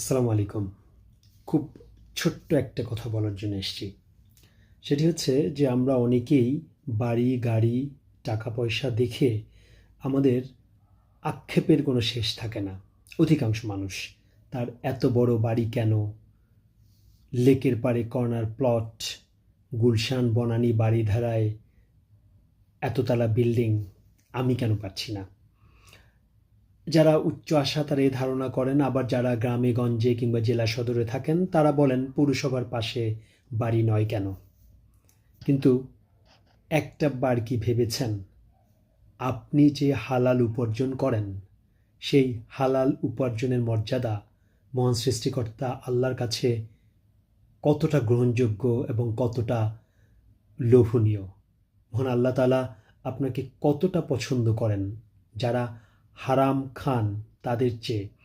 আসসালামু আলাইকুম। খুব ছোট্ট একটা কথা বলার জন্য এসেছি। সেটি হচ্ছে যে আমরা অনেকেই বাড়ি, গাড়ি টাকা পয়সা দেখে আমাদের আক্ষেপের কোনো শেষ থাকে না। অধিকাংশ মানুষ। তার এত বড় বাড়ি কেন? লেকের পাড়ে কর্নার প্লট, গুলশান, বনানী বাড়িধারায় এততলা বিল্ডিং, আমি কেন পাচ্ছি না? যারা উচ্চ আশা তারা এই ধারণা করেন, আবার যারা গ্রামে, গঞ্জে কিংবা জেলা সদরে থাকেন, তারা বলেন পৌরসভার পাশে বাড়ি নয় কেন? কিন্তু একটা বার কি ভেবেছেন? আপনি যে হালাল উপার্জন করেন, সেই হালাল উপার্জনের মর্যাদা মহান সৃষ্টিকর্তা আল্লাহর কাছে কতটা গ্রহণযোগ্য এবং কতটা লোভনীয়? মহান আল্লাহ তালা আপনাকে কতটা পছন্দ করেন? যারা হারাম খান তাদের চেয়ে।